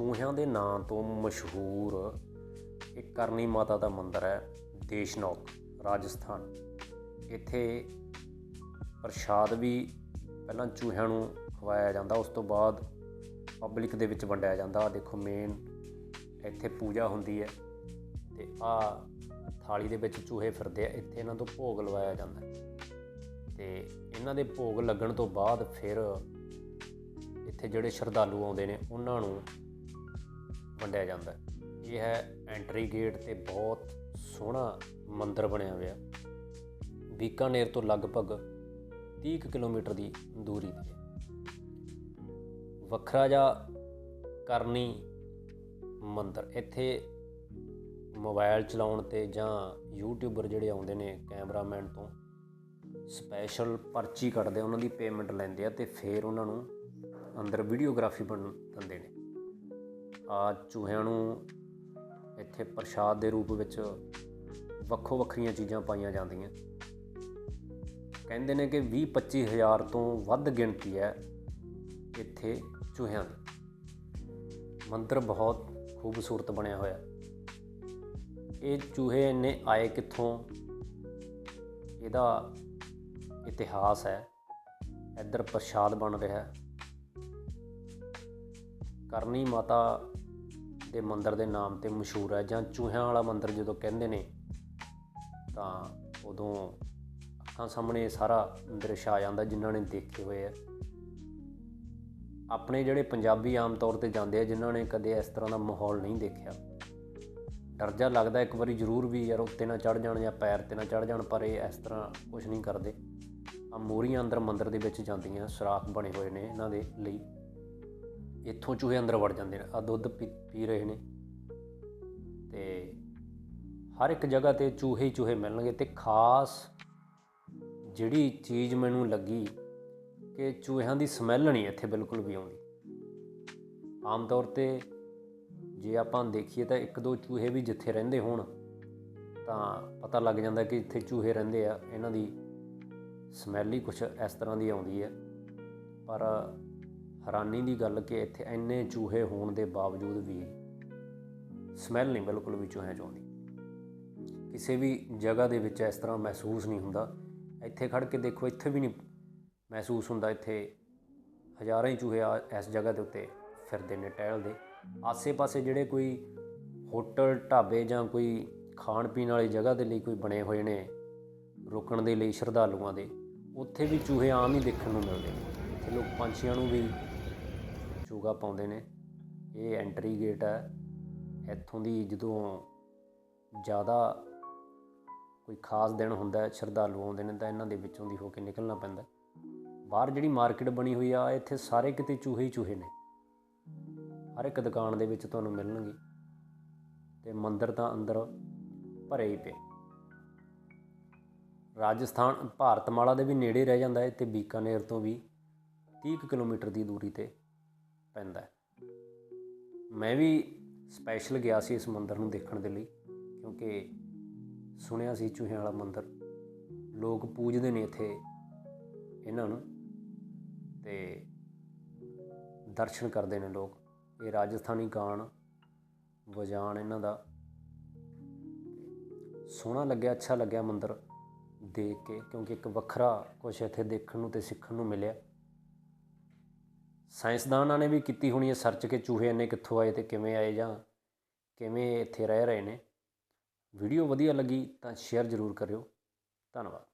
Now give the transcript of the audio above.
ਚੂਹਿਆਂ ਦੇ ਨਾਂ ਤੋਂ ਮਸ਼ਹੂਰ ਇੱਕ ਕਰਨੀ ਮਾਤਾ ਦਾ ਮੰਦਿਰ ਹੈ, ਦੇਸ਼ਨੌਕ, ਰਾਜਸਥਾਨ ਇੱਥੇ ਪ੍ਰਸ਼ਾਦ ਵੀ ਪਹਿਲਾਂ ਚੂਹਿਆਂ ਨੂੰ ਖਵਾਇਆ ਜਾਂਦਾ, ਉਸ ਤੋਂ ਬਾਅਦ ਪਬਲਿਕ ਦੇ ਵਿੱਚ ਵੰਡਿਆ ਜਾਂਦਾ ਆ ਦੇਖੋ ਮੇਨ ਇੱਥੇ ਪੂਜਾ ਹੁੰਦੀ ਹੈ ਤੇ ਆ ਥਾਲੀ ਦੇ ਵਿੱਚ ਚੂਹੇ ਫਿਰਦੇ ਆ, ਇੱਥੇ ਇਹਨਾਂ ਤੋਂ ਭੋਗ ਲਵਾਇਆ ਜਾਂਦਾ ਹੈ। ਤੇ ਇਹਨਾਂ ਦੇ ਭੋਗ ਲੱਗਣ ਤੋਂ ਬਾਅਦ ਫਿਰ ਇੱਥੇ ਜਿਹੜੇ ਸ਼ਰਧਾਲੂ ਆਉਂਦੇ ਨੇ, ਉਹਨਾਂ ਨੂੰ ਵੰਡਿਆ ਜਾਂਦਾ ਇਹ ਹੈ ਐਂਟਰੀ ਗੇਟ ਤੇ ਬਹੁਤ ਸੋਹਣਾ ਮੰਦਿਰ ਬਣਿਆ ਹੋਇਆ। ਬੀਕਾਨੇਰ ਤੋਂ ਲਗਭਗ 30 ਕੁ ਕਿਲੋਮੀਟਰ ਦੀ ਦੂਰੀ ਤੇ। ਵੱਖਰਾ ਜਿਹਾ ਕਰਨੀ ਮੰਦਰ। ਇੱਥੇ ਮੋਬਾਈਲ ਚਲਾਉਣ ਤੇ ਜਾਂ ਯੂਟਿਊਬਰ ਜਿਹੜੇ ਆਉਂਦੇ ਨੇ ਕੈਮਰਾਮੈਨ ਤੋਂ ਸਪੈਸ਼ਲ ਪਰਚੀ ਕੱਟਦੇ ਉਹਨਾਂ ਦੀ ਪੇਮੈਂਟ ਲੈਂਦੇ ਆ ਤੇ ਫਿਰ ਉਹਨਾਂ ਨੂੰ ਅੰਦਰ ਵੀਡੀਓਗ੍ਰਾਫੀ ਬਣ ਦਿੰਦੇ ਆ ਚੂਹਿਆਂ ਨੂੰ ਇੱਥੇ ਪ੍ਰਸ਼ਾਦ ਦੇ ਰੂਪ ਵਿੱਚ ਵੱਖੋ ਵੱਖਰੀਆਂ ਚੀਜ਼ਾਂ ਪਾਈਆਂ ਜਾਂਦੀਆਂ। ਕਹਿੰਦੇ ਨੇ ਕਿ 20 25 ਹਜ਼ਾਰ ਤੋਂ ਵੱਧ ਗਿਣਤੀ ਹੈ ਇੱਥੇ ਚੂਹਿਆਂ ਦੀ। ਮੰਦਿਰ ਬਹੁਤ ਖੂਬਸੂਰਤ ਬਣਿਆ ਹੋਇਆ। ਇਹ ਚੂਹੇ ਇੰਨੇ ਆਏ ਕਿੱਥੋਂ? ਇਹਦਾ ਇਤਿਹਾਸ ਹੈ। ਇੱਧਰ ਪ੍ਰਸ਼ਾਦ ਬਣ ਰਿਹਾ। ਹੈ ਕਰਨੀ ਮਾਤਾ ਦੇ ਮੰਦਿਰ ਦੇ ਨਾਮ ਤੇ ਮਸ਼ਹੂਰ ਹੈ ਜਾਂ ਚੂਹਿਆਂ ਵਾਲਾ ਮੰਦਿਰ ਜਦੋਂ ਕਹਿੰਦੇ ਨੇ, ਤਾਂ ਉਦੋਂ ਅੱਖਾਂ ਸਾਹਮਣੇ ਸਾਰਾ ਦ੍ਰਿਸ਼ ਆ ਜਾਂਦਾ ਜਿਨ੍ਹਾਂ ਨੇ ਦੇਖੇ ਹੋਏ ਆ। ਆਪਣੇ ਜਿਹੜੇ ਪੰਜਾਬੀ ਆਮ ਤੌਰ ਤੇ ਜਾਂਦੇ ਆ, ਜਿਨ੍ਹਾਂ ਨੇ ਕਦੇ ਇਸ ਤਰ੍ਹਾਂ ਦਾ ਮਾਹੌਲ ਨਹੀਂ ਦੇਖਿਆ। ਡਰ ਜਾ ਲੱਗਦਾ ਇੱਕ ਵਾਰੀ ਜ਼ਰੂਰ ਵੀ ਯਾਰ ਉੱਤੇ ਨਾ ਚੜ ਜਾਣ ਜਾਂ ਪੈਰ ਤੇ ਨਾ ਚੜ ਜਾਣ, ਪਰ ਇਹ ਇਸ ਤਰ੍ਹਾਂ ਕੁਝ ਨਹੀਂ ਕਰਦੇ। ਆ ਮੋਰੀਆਂ ਅੰਦਰ ਮੰਦਰ ਦੇ ਵਿੱਚ ਜਾਂਦੀਆਂ, ਸੁਰਾਖ ਬਣੇ ਹੋਏ ਨੇ ਇਹਨਾਂ ਦੇ ਲਈ। ਇੱਥੋਂ ਚੂਹੇ ਅੰਦਰ ਵੜ ਜਾਂਦੇ ਨੇ ਆ ਦੁੱਧ ਪੀ ਪੀ ਰਹੇ ਨੇ। ਤੇ ਹਰ ਇੱਕ ਜਗ੍ਹਾ ਤੇ ਚੂਹੇ ਹੀ ਚੂਹੇ ਮਿਲਣਗੇ ਤੇ ਖਾਸ ਜਿਹੜੀ ਚੀਜ਼ ਮੈਨੂੰ ਲੱਗੀ ਕਿ ਚੂਹਿਆਂ ਦੀ ਸਮੈਲ ਨਹੀਂ ਇੱਥੇ ਬਿਲਕੁਲ ਵੀ ਆਉਂਦੀ। ਆਮ ਤੌਰ ਤੇ ਜੇ ਆਪਾਂ ਦੇਖੀਏ ਤਾਂ ਇੱਕ ਦੋ ਚੂਹੇ ਵੀ ਜਿੱਥੇ ਰਹਿੰਦੇ ਹੋਣ, ਤਾਂ ਪਤਾ ਲੱਗ ਜਾਂਦਾ ਕਿ ਇੱਥੇ ਚੂਹੇ ਰਹਿੰਦੇ ਆ, ਇਹਨਾਂ ਦੀ ਸਮੈਲ ਹੀ ਕੁਛ ਇਸ ਤਰ੍ਹਾਂ ਦੀ ਆਉਂਦੀ ਹੈ। ਪਰ ਹੈਰਾਨੀ ਦੀ ਗੱਲ ਕਿ ਇੱਥੇ ਇੰਨੇ ਚੂਹੇ ਹੋਣ ਦੇ ਬਾਵਜੂਦ ਵੀ ਸਮੈਲ ਨਹੀਂ ਬਿਲਕੁਲ ਵੀ ਚੂਹਿਆਂ 'ਚ ਆਉਂਦੀ। ਕਿਸੇ ਵੀ ਜਗ੍ਹਾ ਦੇ ਵਿੱਚ ਇਸ ਤਰ੍ਹਾਂ ਮਹਿਸੂਸ ਨਹੀਂ ਹੁੰਦਾ। ਇੱਥੇ ਖੜ ਕੇ ਦੇਖੋ, ਇੱਥੇ ਵੀ ਨਹੀਂ ਮਹਿਸੂਸ ਹੁੰਦਾ। ਇੱਥੇ ਹਜ਼ਾਰਾਂ ਹੀ ਚੂਹੇ ਆ ਇਸ ਜਗ੍ਹਾ ਦੇ ਉੱਤੇ ਫਿਰਦੇ ਨੇ, ਟਹਿਲਦੇ। ਆਸੇ-ਪਾਸੇ ਜਿਹੜੇ ਕੋਈ ਹੋਟਲ, ਢਾਬੇ ਜਾਂ ਕੋਈ ਖਾਣ ਪੀਣ ਵਾਲੀ ਜਗ੍ਹਾ ਦੇ ਲਈ ਕੋਈ ਬਣੇ ਹੋਏ ਨੇ ਰੁਕਣ ਦੇ ਲਈ ਸ਼ਰਧਾਲੂਆਂ ਦੇ, ਉੱਥੇ ਵੀ ਚੂਹੇ ਆਮ ਹੀ ਦੇਖਣ ਨੂੰ ਮਿਲਦੇ ਨੇ। ਇੱਥੇ ਲੋਕ ਪੰਛੀਆਂ ਨੂੰ ਵੀ ਚੋਗਾ ਪਾਉਂਦੇ ਨੇ। ਇਹ ਐਂਟਰੀ ਗੇਟ ਹੈ ਇੱਥੋਂ ਦੀ ਜਦੋਂ ਜ਼ਿਆਦਾ ਕੋਈ ਖਾਸ ਦਿਨ ਹੁੰਦਾ, ਸ਼ਰਧਾਲੂ ਆਉਂਦੇ ਨੇ ਤਾਂ ਇਹਨਾਂ ਦੇ ਵਿੱਚੋਂ ਦੀ ਹੋ ਕੇ ਨਿਕਲਣਾ ਪੈਂਦਾ। ਬਾਹਰ ਜਿਹੜੀ ਮਾਰਕੀਟ ਬਣੀ ਹੋਈ ਆ, ਇੱਥੇ ਸਾਰੇ ਕਿਤੇ ਚੂਹੇ ਹੀ ਚੂਹੇ ਨੇ। ਹਰ ਇੱਕ ਦੁਕਾਨ ਦੇ ਵਿੱਚ ਤੁਹਾਨੂੰ ਮਿਲਣਗੇ। ਤੇ ਮੰਦਿਰ ਤਾਂ ਅੰਦਰ ਭਰੇ ਹੀ ਪਏ। ਰਾਜਸਥਾਨ, ਭਾਰਤਮਾਲਾ ਦੇ ਵੀ ਨੇੜੇ ਰਹਿ ਜਾਂਦਾ ਹੈ। ਤੇ ਬੀਕਾਨੇਰ ਤੋਂ ਵੀ 30 ਕੁ ਕਿਲੋਮੀਟਰ ਦੀ ਦੂਰੀ ਤੇ ਪੈਂਦਾ ਮੈਂ ਵੀ ਸਪੈਸ਼ਲ ਗਿਆ ਸੀ ਇਸ ਮੰਦਿਰ ਨੂੰ ਦੇਖਣ ਦੇ ਲਈ, ਕਿਉਂਕਿ ਸੁਣਿਆ ਸੀ ਚੂਹਿਆਂ ਵਾਲਾ ਮੰਦਿਰ। ਲੋਕ ਪੂਜਦੇ ਨੇ ਇੱਥੇ ਇਹਨਾਂ ਨੂੰ ਤੇ ਦਰਸ਼ਨ ਕਰਦੇ ਨੇ ਲੋਕ। ਇਹ ਰਾਜਸਥਾਨੀ ਗਾਣ, ਵਜਾਣ ਇਹਨਾਂ ਦਾ। ਸੋਹਣਾ ਲੱਗਿਆ, ਅੱਛਾ ਲੱਗਿਆ ਮੰਦਿਰ ਦੇਖ ਕੇ, ਕਿਉਂਕਿ ਇੱਕ ਵੱਖਰਾ ਕੁਝ ਇੱਥੇ ਦੇਖਣ ਨੂੰ ਤੇ ਸਿੱਖਣ ਨੂੰ ਮਿਲਿਆ। ਸਾਇੰਸਦਾਨਾਂ ਨੇ ਵੀ ਕੀਤੀ ਹੋਣੀ ਹੈ, ਸਰਚ ਕਿ ਚੂਹੇ ਇੰਨੇ ਕਿੱਥੋਂ ਆਏ ਤੇ ਕਿਵੇਂ ਆਏ ਜਾਂ ਕਿਵੇਂ ਇੱਥੇ ਰਹਿ ਰਹੇ ਨੇ। ਵੀਡੀਓ ਵਧੀਆ ਲੱਗੀ ਤਾਂ ਸ਼ੇਅਰ ਜ਼ਰੂਰ ਕਰਿਓ। ਧੰਨਵਾਦ।